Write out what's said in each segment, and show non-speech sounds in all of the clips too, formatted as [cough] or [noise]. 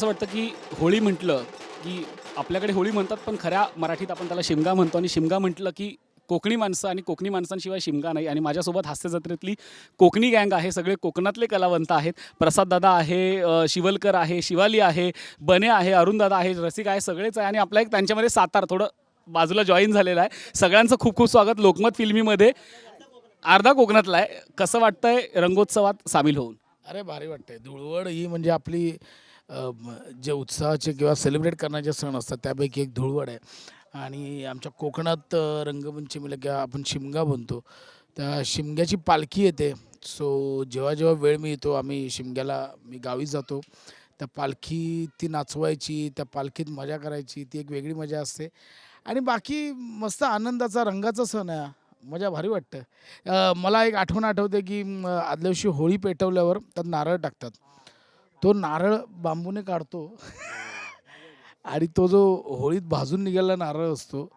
असं वाटतं की होळी म्हटलं की आपल्याकडे होळी म्हणतात पण खऱ्या मराठीत आपण त्याला शिमगा म्हणतो. आणि शिमगा म्हटलं की कोकणी माणसं आणि कोकणी माणसांशिवाय शिमगा नाही. आणि माझ्यासोबत हास्य जत्रेतली कोकणी गँग आहे. सगळे कोकणातले कलावंत आहेत. प्रसाददादा आहे शिवलकर आहे शिवाली आहे बने आहे अरुणदादा आहे रसिक आहे सगळेच आहे. आणि आपला एक त्यांच्यामध्ये सातार थोडं बाजूला जॉईन झालेलं आहे. सगळ्यांचं खूप खूप स्वागत लोकमत फिल्मीमध्ये. अर्धा कोकणातला आहे. कसं वाटतंय रंगोत्सवात सामील होऊन? अरे भारी वाटतंय. धुळवड ही म्हणजे आपली जे उत्साहाचे किंवा सेलिब्रेट करण्याचे सण असतात त्यापैकी एक धुळवड आहे. आणि आमच्या कोकणात रंगपंचमीला किंवा आपण शिमगा म्हणतो. त्या शिमग्याची पालखी येते. सो जेव्हा जेव्हा वेळ मिळतो आम्ही शिमग्याला मी गावी जातो. त्या पालखी ती नाचवायची त्या पालखीत मजा करायची ती एक वेगळी मजा असते. आणि बाकी मस्त आनंदाचा रंगाचा सण आहे. मजा भारी वाटतं. मला एक आठवण आठवते की आदल्या दिवशी होळी पेटवल्यावर त्यात नारळ टाकतात. तो नारळ बांबूने काढतो. आणि तो जो होळीत भाजून निघालेला नारळ असतो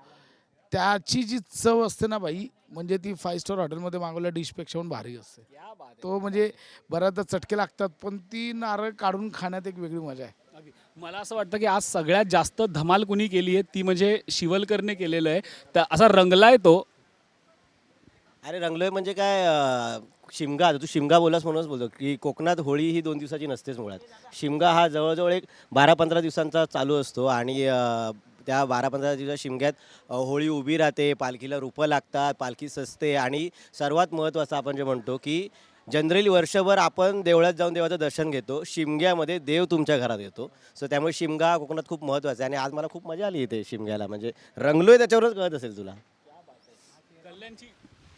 त्याची जी चव असते ना बाई म्हणजे ती फाईव्ह स्टार हॉटेलमध्ये मागवल्या डिशपेक्षा पण भारी असते. तो म्हणजे बऱ्याचदा चटके लागतात पण ती नारळ काढून खाण्यात एक वेगळी मजा आहे. मला असं वाटतं की आज सगळ्यात जास्त धमाल कुणी केली आहे ती म्हणजे शिवलकरने केलेलं आहे. तर असा रंगलाय तो अरे रंगलोय म्हणजे काय अं, शिमगा तू शिमगा बोलास म्हणूनच बोलतो की कोकणात होळी ही दोन दिवसाची नसतेच मुळात. शिमगा हा जवळजवळ एक बारा पंधरा दिवसांचा चालू असतो आणि अं, त्या बारा पंधरा दिवसात शिमग्यात अं, होळी उभी राहते पालखीला रूपं लागतात पालखी सजते आणि सर्वात महत्त्वाचं आपण जे म्हणतो की जनरली वर्षभर आपण देवळात जाऊन देवाचं दर्शन घेतो शिमग्यामध्ये देव तुमच्या घरात येतो. सो त्यामुळे शिमगा कोकणात खूप महत्त्वाचा आहे आणि आज मला खूप मजा आली इथे शिमग्याला. म्हणजे रंगलोय त्याच्यावरच कळत असेल तुला. कल्याणची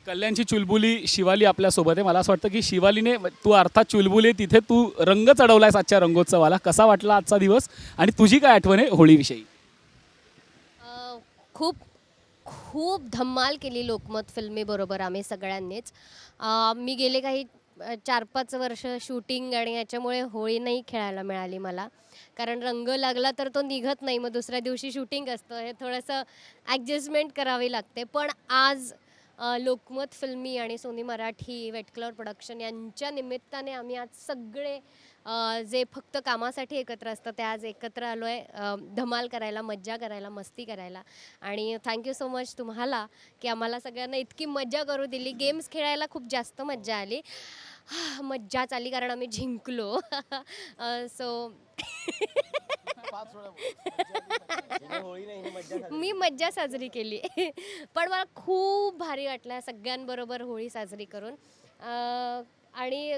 कल्याणची चुलबुली शिवाली आपल्यासोबत आहे. मला असं वाटतं की शिवालीने तू अर्थात चुलबुली आहे, तिथे तू रंग चढवलायस आजच्या रंगोत्सवाला. कसा वाटला आजचा दिवस? आणि तुझी काय आठवण आहे होळीविषयी? अ, खूप खूप धम्माल केली लोकमत फिल्मीबरोबर आम्ही सगळ्यांनीच. अ, मी गेले काही अ, चार पाच वर्ष शूटिंग आणि याच्यामुळे होळी नाही खेळायला मिळाली मला. कारण रंग लागला तर तो निघत नाही मग दुसऱ्या दिवशी शूटिंग असतं. हे थोडंसं ॲडजस्टमेंट करावी लागते. पण आज लोकमत फिल्मी आणि सोनी मराठी वेटक्लवर प्रोडक्शन यांच्या निमित्ताने आम्ही आज सगळे जे फक्त कामासाठी एकत्र असतं ते आज एकत्र आलो आहे धमाल करायला मज्जा करायला मस्ती करायला. आणि थँक्यू सो मच तुम्हाला की आम्हाला सगळ्यांना इतकी मज्जा करू दिली. गेम्स खेळायला खूप जास्त मज्जा आली. [sighs] मज्जाच आली कारण आम्ही जिंकलो. [laughs] सो [laughs] मी मज्जा साजरी केली. [laughs] पण मला खूप भारी वाटलं सगळ्यांबरोबर होळी साजरी करून. आणि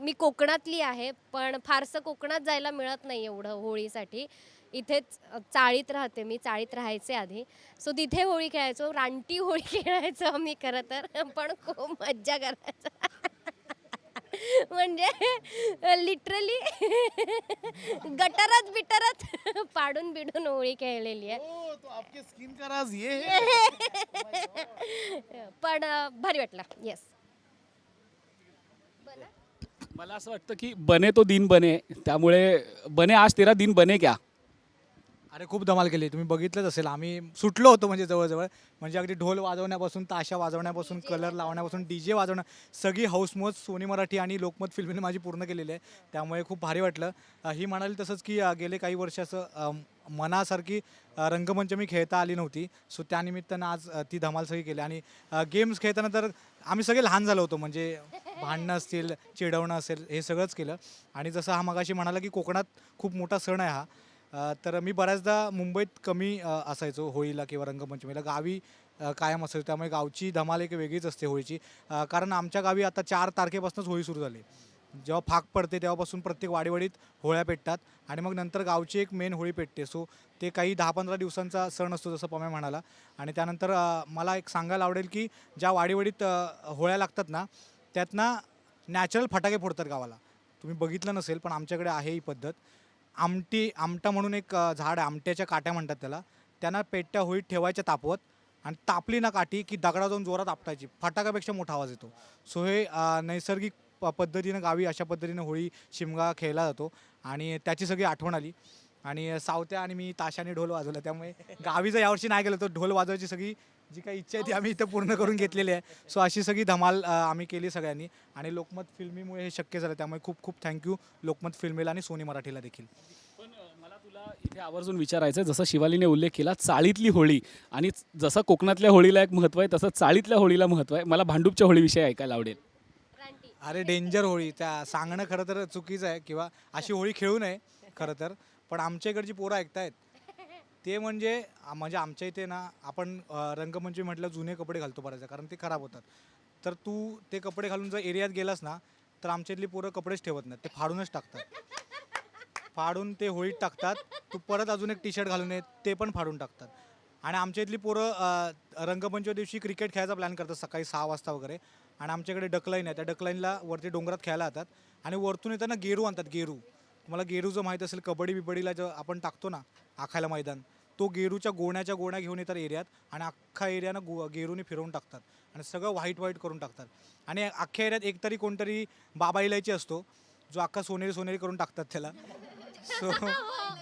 मी कोकणातली आहे पण फारसं कोकणात जायला मिळत नाही एवढं होळीसाठी. इथेच चाळीत राहते मी चाळीत राहायचे आधी. सो तिथे होळी खेळायचो रानटी होळी [laughs] खेळायचो आम्ही खरं तर पण खूप मज्जा करायचो. म्हणजे लिटरली गटारात बिटारात पाडून बिडून होळी खेळलेली आहे. स्किन का राज ये है. पण अं, भारी वाटलं. येस मला असं वाटतं की बने तो दिन बने. त्यामुळे बने आज तेरा दिन बने क्या? अरे खूप धमाल केली. तुम्ही बघितलंच असेल. आम्ही सुटलो होतो म्हणजे जवळजवळ. म्हणजे अगदी ढोल वाजवण्यापासून ताशा वाजवण्यापासून कलर लावण्यापासून डी जे वाजवणं सगळी हाऊसमोज सोनी मराठी आणि लोकमत फिल्मीने माझी पूर्ण केलेली आहे. त्यामुळे खूप भारी वाटलं. ही म्हणाली तसंच की गेले काही वर्ष असं मनासारखी रंगमंचमी खेळता आली नव्हती. सो त्यानिमित्तानं आज ती धमाल सगळी केली. आणि गेम्स खेळताना तर आम्ही सगळे लहान झालो होतो. म्हणजे भांडणं असतील चिडवणं असेल हे सगळंच केलं. आणि जसं हा मगाशी म्हणाला की कोकणात खूप मोठा सण आहे हा. तर मी बऱ्याचदा मुंबईत कमी असायचो होळीला किंवा रंगपंचमीला. गावी कायम असायचो त्यामुळे गावची धमाल एक वेगळीच असते होळीची. कारण आमच्या गावी आता चार तारखेपासूनच होळी सुरू झाली. जेव्हा फाक पडते तेव्हापासून प्रत्येक वाडीवाडीत होळ्या पेटतात आणि मग नंतर गावची एक मेन होळी पेटते. सो ते काही दहा पंधरा दिवसांचा सण असतो जसं पम्या म्हणाला. आणि त्यानंतर मला एक सांगायला आवडेल की ज्या वाडीवाडीत होळ्या लागतात ना त्यातनं नॅचरल फटाके फोडतात गावाला. तुम्ही बघितलं नसेल पण आमच्याकडे आहे ही पद्धत. आमटी आमटा म्हणून एक झाड आहे आमट्याच्या काट्या म्हणतात त्याला. त्यांना पेट्या होळीत ठेवायच्या तापवत आणि तापली ना काठी की दगडा जाऊन जोरात आपटायची. फटाक्यापेक्षा मोठा आवाज येतो. सो हे नैसर्गिक प पद्धतीनं गावी अशा पद्धतीनं होळी शिमगा खेळला जातो आणि त्याची सगळी आठवण आली. आणि सावत्या आणि मी ताशाने ढोल वाजवला. त्यामुळे गावी जर यावर्षी नाही गेलो तर ढोल वाजवायची सगळी जी काही इच्छा आहे ती आम्ही इथं पूर्ण करून घेतलेली आहे. सो अशी सगळी धमाल आम्ही केली सगळ्यांनी. आणि लोकमत फिल्मीमुळे हे शक्य झालं त्यामुळे खूप खूप थँक्यू लोकमत फिल्मीला आणि सोनी मराठीला देखील. पण मला इथे आवर्जून विचारायचं आहे जसं शिवालीने उल्लेख केला चाळीतली होळी. आणि जसं कोकणातल्या होळीला एक महत्त्व आहे तसं चाळीतल्या होळीला महत्त्व आहे. मला भांडूपच्या होळीविषयी ऐकायला आवडेल. अरे डेंजर होळी. त्या सांगणं खरं तर चुकीचं आहे किंवा अशी होळी खेळू नये खरं तर. पण आमच्या इकडची पोरं ऐकतायत. ते म्हणजे आ- म्हणजे आमच्या इथे ना आपण अ, रंगमंच म्हटलं जुने कपडे घालतो बऱ्याचदा कारण ते खराब होतात. तर तू ते कपडे घालून जर एरियात गेलास ना तर आमच्या इथली पोरं कपडेच ठेवत नाहीत. ते फाडूनच टाकतात. फाडून ते होळीत टाकतात. तू परत अजून एक टी शर्ट घालून ये ते पण फाडून टाकतात. आणि आमच्या इथली पोरं अ, रंगमंचच्या दिवशी क्रिकेट खेळायचा प्लॅन करतात सकाळी सहा वाजता वगैरे. आणि आमच्याकडे डकलाईन आहे. त्या डकलाईनला वरती डोंगरात खेळायला जातात. आणि वरतून येताना गेरू आणतात गेरू. तुम्हाला गेरूचं माहीत असेल कबड्डी बिबडीला जो आपण टाकतो ना आखायला मैदान तो गेरूच्या गोण्याच्या गोण्या घेऊन येतात एरियात आणि अख्खा एरियानं गो गेरूने फिरवून टाकतात आणि सगळं व्हाईट व्हाईट करून टाकतात. आणि अख्ख्या एरियात एकतरी कोणतरी बाबा इलायची असतो जो अख्खा सोनेरी सोनेरी करून टाकतात त्याला. सो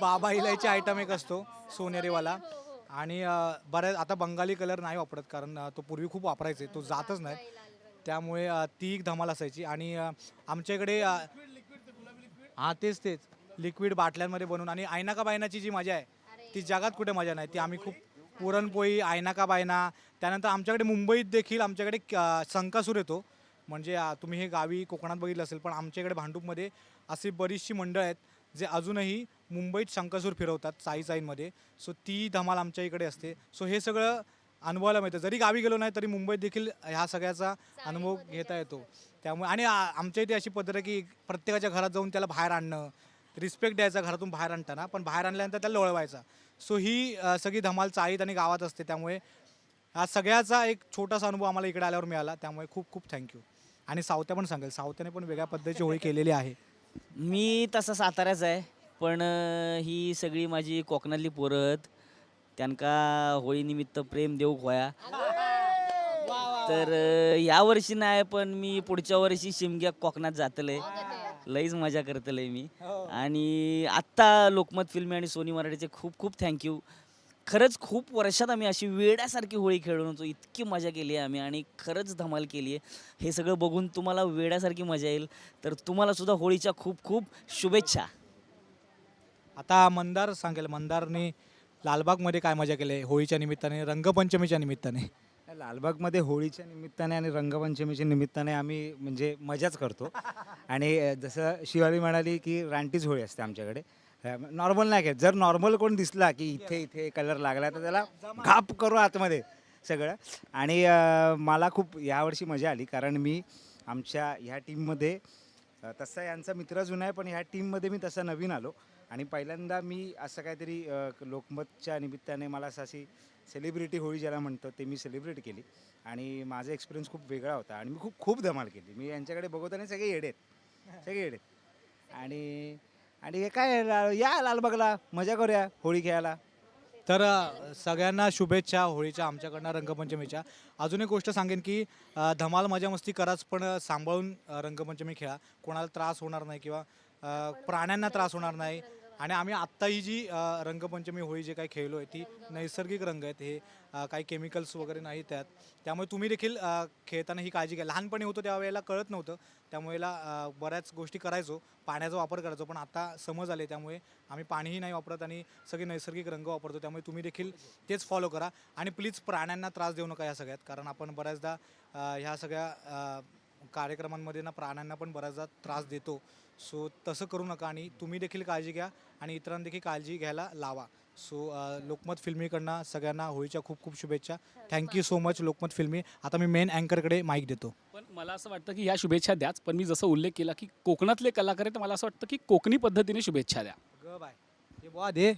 बाबा इलायची आयटम एक असतो सोनेरीवाला. आणि बऱ्याच आता बंगाली कलर नाही वापरत कारण तो पूर्वी खूप वापरायचे तो जातच नाही. त्यामुळे ती एक धमाल असायची. आणि आमच्याकडे हा तेच तेच. लिक्विड बाटल्यांमध्ये बनवून आणि आयनाका बायनाची जी मजा आहे ती जगात कुठे मजा नाही. ती आम्ही खूप पुरणपोळी आयनाका बायना त्यानंतर आमच्याकडे मुंबईत देखील आमच्याकडे संकासूर येतो. म्हणजे तुम्ही हे गावी कोकणात बघितलं असेल पण आमच्याकडे भांडूपमध्ये अशी बरीचशी मंडळ आहेत जे अजूनही मुंबईत शंकासूर फिरवतात चाई चाईंमध्ये सो ती धमाल आमच्या इकडे असते. सो हे सगळं अनुभवायला मिळतं. जरी गावी गेलो नाही तरी मुंबईत देखील ह्या सगळ्याचा अनुभव घेता येतो. त्यामुळे आणि आ- आमच्या इथे अशी पद्धत आहे की प्रत्येकाच्या घरात जाऊन त्याला बाहेर आणणं रिस्पेक्ट द्यायचा घरातून बाहेर आणताना पण बाहेर आणल्यानंतर त्याला लोळवायचा. सो ही सगळी धमाल चाळीत आणि गावात असते. त्यामुळे हा सगळ्याचा एक छोटासा अनुभव आम्हाला इकडे आल्यावर मिळाला. त्यामुळे खूप खूप थँक्यू आणि सावत्या पण सांगेल. सावत्याने पण वेगळ्या पद्धतीची होळी केलेली आहे. मी तसा साताऱ्याचा आहे. पण ही सगळी माझी कोकणातली पोरं आहेत. त्यांका होळीनिमित्त प्रेम देऊ होया तर या वर्षी नाही पण मी पुढच्या वर्षी शिमग्या कोकणात जातले लईच मजा करतले मी. आणि आत्ता लोकमत फिल्मी आणि सोनी मराठीचे खूप खूप थँक्यू खरंच खूप वर्षात आम्ही अशी वेड्यासारखी होळी खेळून होतो. इतकी मजा केली आहे आम्ही आणि खरंच धमाल केली आहे हे सगळं बघून तुम्हाला वेड्यासारखी मजा येईल. तर तुम्हाला सुद्धा होळीच्या खूप खूप शुभेच्छा. आता मंदार सांगेल. मंदारने लालबागमध्ये काय मजा केली? आहे होळीच्या निमित्ताने रंगपंचमीच्या निमित्ताने. लालबागमध्ये होळीच्या निमित्ताने आणि रंगपंचमीच्या निमित्ताने आम्ही म्हणजे मजाच करतो. आणि जसं शिवाली म्हणाली की रानटीच होळी असते आमच्याकडे. नॉर्मल नाही घेत. जर नॉर्मल कोण दिसला की इथे इथे कलर लागला तर त्याला घाप करू आतमध्ये सगळं. आणि मला खूप यावर्षी मजा आली कारण मी आमच्या ह्या टीममध्ये तसा यांचा मित्र जुना आहे पण ह्या टीममध्ये मी तसा नवीन आलो. आणि पहिल्यांदा मी असं काहीतरी लोकमतच्या निमित्ताने मला असं अशी सेलिब्रिटी होळी ज्याला म्हणतो ते मी सेलिब्रेट केली. आणि माझा एक्सपिरियन्स खूप वेगळा होता. आणि मी खूप खूप धमाल केली. मी यांच्याकडे बघवताना सगळे येडेत सगळे येडेत आणि आणि हे काय या लालबागला मजा करूया होळी खेळायला. तर सगळ्यांना शुभेच्छा होळीच्या आमच्याकडनं रंगपंचमीच्या. अजून एक गोष्ट सांगेन की अ, धमाल मजा मस्ती कराच पण सांभाळून अ, रंगपंचमी खेळा. कोणाला त्रास होणार नाही किंवा अ, प्राण्यांना त्रास होणार नाही. आणि आम्ही आत्ता ही जी रंगपंचमी होळी जे काही खेळलो आहे ती नैसर्गिक रंग आहेत हे काही केमिकल्स वगैरे नाही त्यात. त्यामुळे तुम्ही देखील खेळताना ही काळजी घ्या. लहानपणी होतं त्यावेळेला कळत नव्हतं. त्यामुळेला बऱ्याच गोष्टी करायचो. पाण्याचा वापर करायचो पण आता समज आले त्यामुळे आम्ही पाणीही नाही वापरत आणि सगळे नैसर्गिक रंग वापरतो. त्यामुळे तुम्ही देखील तेच फॉलो करा. आणि प्लीज प्राण्यांना त्रास देऊ नका या सगळ्यात कारण आपण बऱ्याचदा ह्या सगळ्या कार्यक्रमांमध्ये ना प्राण्यांना पण बऱ्याचदा त्रास देतो. सो तसं करू नका आणि तुम्ही देखील काळजी घ्या आणि इतरांना देखील काळजी घ्यायला लावा. सो लोकमत फिल्मीकडनं सगळ्यांना होळीच्या खूप खूप शुभेच्छा. थँक्यू सो मच लोकमत फिल्मी. आता मी मेन अँकरकडे माईक देतो. पण मला असं वाटतं की ह्या शुभेच्छा द्याच. पण मी जसं उल्लेख केला की कोकणातले कलाकार आहेत मला असं वाटतं की कोकणी पद्धतीने शुभेच्छा द्या. ग बाय. हे बुवा दे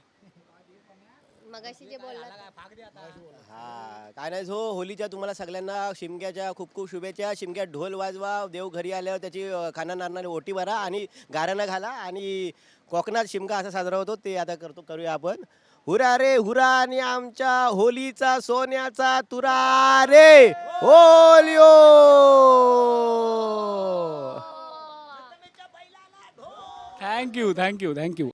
मगाशी जे बोलला हा काय नाही हो होलीच्या तुम्हाला सगळ्यांना शिमग्याच्या खूप खूप शुभेच्छा. शिमग्यात ढोल वाजवा देव घरी आल्यावर त्याची खाना नारणारी ओटी भरा आणि गाऱ्यानं घाला आणि कोकणात शिमगा असा साजरा होतो ते आता करतो करूया आपण. हुरा रे हुरा आणि आमच्या होलीचा सोन्याचा तुरा रे. होलिओ thank you thank you thank you